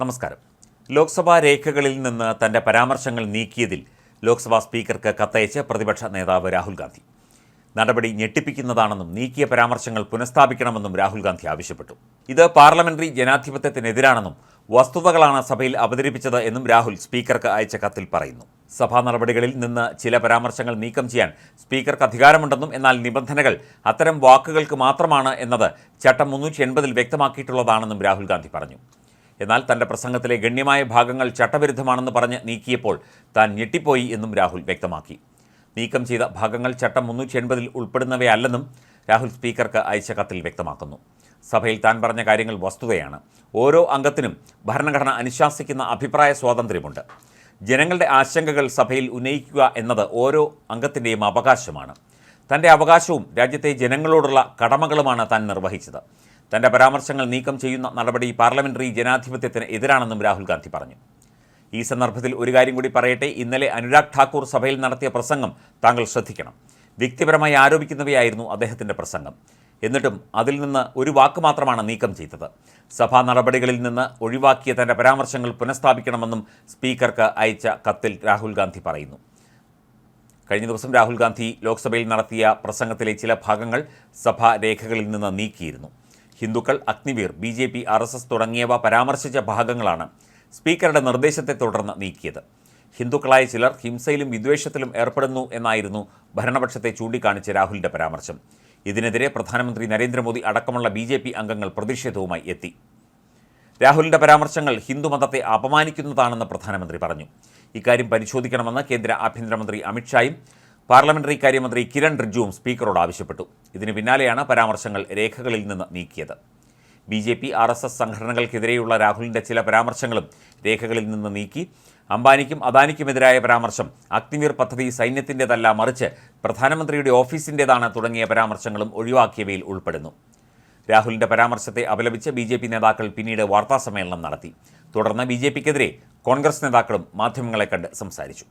നമസ്കാരം. ലോക്സഭാ രേഖകളിൽ നിന്ന് തന്റെ പരാമർശങ്ങൾ നീക്കിയതിൽ ലോക്സഭാ സ്പീക്കർക്ക് കത്തയച്ച് പ്രതിപക്ഷ നേതാവ് രാഹുൽ ഗാന്ധി. നടപടി ഞെട്ടിപ്പിക്കുന്നതാണെന്നും നീക്കിയ പരാമർശങ്ങൾ പുനഃസ്ഥാപിക്കണമെന്നും രാഹുൽ ഗാന്ധി ആവശ്യപ്പെട്ടു. ഇത് പാർലമെന്ററി ജനാധിപത്യത്തിനെതിരാണെന്നും വസ്തുതകളാണ് സഭയിൽ അവതരിപ്പിച്ചത് എന്നും രാഹുൽ സ്പീക്കർക്ക് അയച്ച കത്തിൽ പറയുന്നു. സഭാ നടപടികളിൽ നിന്ന് ചില പരാമർശങ്ങൾ നീക്കം ചെയ്യാൻ സ്പീക്കർക്ക് അധികാരമുണ്ടെന്നും എന്നാൽ നിബന്ധനകൾ അത്തരം വാക്കുകൾക്ക് മാത്രമാണ് എന്നത് ചട്ടം മുന്നൂറ്റി എൺപതിൽ വ്യക്തമാക്കിയിട്ടുള്ളതാണെന്നും രാഹുൽ ഗാന്ധി പറഞ്ഞു. എന്നാൽ തന്റെ പ്രസംഗത്തിലെ ഗണ്യമായ ഭാഗങ്ങൾ ചട്ടവിരുദ്ധമാണെന്ന് പറഞ്ഞ് നീക്കിയപ്പോൾ താൻ ഞെട്ടിപ്പോയി എന്നും രാഹുൽ വ്യക്തമാക്കി. നീക്കം ചെയ്ത ഭാഗങ്ങൾ ചട്ടം മുന്നൂറ്റി എൺപതിൽ ഉൾപ്പെടുന്നവയല്ലെന്നും രാഹുൽ സ്പീക്കർക്ക് അയച്ച കത്തിൽ വ്യക്തമാക്കുന്നു. സഭയിൽ താൻ പറഞ്ഞ കാര്യങ്ങൾ വസ്തുതയാണ്. ഓരോ അംഗത്തിനും ഭരണഘടന അനുശാസിക്കുന്ന അഭിപ്രായ സ്വാതന്ത്ര്യമുണ്ട്. ജനങ്ങളുടെ ആശങ്കകൾ സഭയിൽ ഉന്നയിക്കുക എന്നത് ഓരോ അംഗത്തിന്റെയും അവകാശമാണ്. തന്റെ അവകാശവും രാജ്യത്തെ ജനങ്ങളോടുള്ള കടമകളുമാണ് താൻ നിർവഹിച്ചത്. തന്റെ പരാമർശങ്ങൾ നീക്കം ചെയ്യുന്ന നടപടി പാർലമെന്ററി ജനാധിപത്യത്തിന് എതിരാണെന്നും രാഹുൽ ഗാന്ധി പറഞ്ഞു. ഈ സന്ദർഭത്തിൽ ഒരു കാര്യം കൂടി പറയട്ടെ ഇന്നലെ അനുരാഗ് ഠാക്കൂർ സഭയിൽ നടത്തിയ പ്രസംഗം താങ്കൾ ശ്രദ്ധിക്കണം. വ്യക്തിപരമായി ആരോപിക്കുന്നവയായിരുന്നു അദ്ദേഹത്തിന്റെ പ്രസംഗം. എന്നിട്ടും അതിൽ നിന്ന് ഒരു വാക്ക് മാത്രമാണ് നീക്കം ചെയ്തത്. സഭാ നടപടികളിൽ നിന്ന് ഒഴിവാക്കിയ തന്റെ പരാമർശങ്ങൾ പുനഃസ്ഥാപിക്കണമെന്നും സ്പീക്കർക്ക് അയച്ച കത്തിൽ രാഹുൽ ഗാന്ധി പറയുന്നു. കഴിഞ്ഞ ദിവസം രാഹുൽ ഗാന്ധി ലോക്സഭയിൽ നടത്തിയ പ്രസംഗത്തിലെ ചില ഭാഗങ്ങൾ സഭാ രേഖകളിൽ നിന്ന് നീക്കിയിരുന്നു. ഹിന്ദുക്കൾ Agniveer B J P R S S തുടങ്ങിയവ പരാമർശിച്ച ഭാഗങ്ങളാണ് സ്പീക്കറുടെ നിർദ്ദേശത്തെ തുടർന്ന് നീക്കിയത്. ഹിന്ദുക്കളായ ചിലർ ഹിംസയിലും വിദ്വേഷത്തിലും ഏർപ്പെടുന്നു എന്നായിരുന്നു ഭരണപക്ഷത്തെ ചൂണ്ടിക്കാണിച്ച രാഹുലിന്റെ പരാമർശം. ഇതിനെതിരെ പ്രധാനമന്ത്രി നരേന്ദ്രമോദി അടക്കമുള്ള ബി ജെ പി അംഗങ്ങൾ പ്രതിഷേധവുമായി എത്തി. രാഹുലിന്റെ പരാമർശങ്ങൾ ഹിന്ദുമതത്തെ അപമാനിക്കുന്നതാണെന്ന് പ്രധാനമന്ത്രി പറഞ്ഞു. ഇക്കാര്യം പരിശോധിക്കണമെന്ന് കേന്ദ്ര ആഭ്യന്തരമന്ത്രി അമിത്ഷായും പാർലമെന്ററി കാര്യമന്ത്രി കിരൺ റിജ്ജുവും സ്പീക്കറോട് ആവശ്യപ്പെട്ടു. ഇതിന് പിന്നാലെയാണ് പരാമർശങ്ങൾ രേഖകളിൽ നിന്ന് നീക്കിയത്. B J P R S S സംഘടനകൾക്കെതിരെയുള്ള രാഹുലിന്റെ ചില പരാമർശങ്ങളും രേഖകളിൽ നിന്ന് നീക്കി അംബാനിക്കും അദാനിക്കുമെതിരായ പരാമർശം അഗ്നിവീർ പദ്ധതി സൈന്യത്തിന്റെതല്ല മറിച്ച് പ്രധാനമന്ത്രിയുടെ ഓഫീസിന്റെതാണ് തുടങ്ങിയ പരാമർശങ്ങളും ഒഴിവാക്കിയവയിൽ ഉൾപ്പെടുന്നു. രാഹുലിന്റെ പരാമർശത്തെ അപലപിച്ച് ബി ജെ പി നേതാക്കൾ പിന്നീട് വാർത്താസമ്മേളനം നടത്തി. തുടർന്ന് ബി ജെ പിക്കെതിരെ കോൺഗ്രസ് നേതാക്കളും മാധ്യമങ്ങളെ കണ്ട് സംസാരിച്ചു.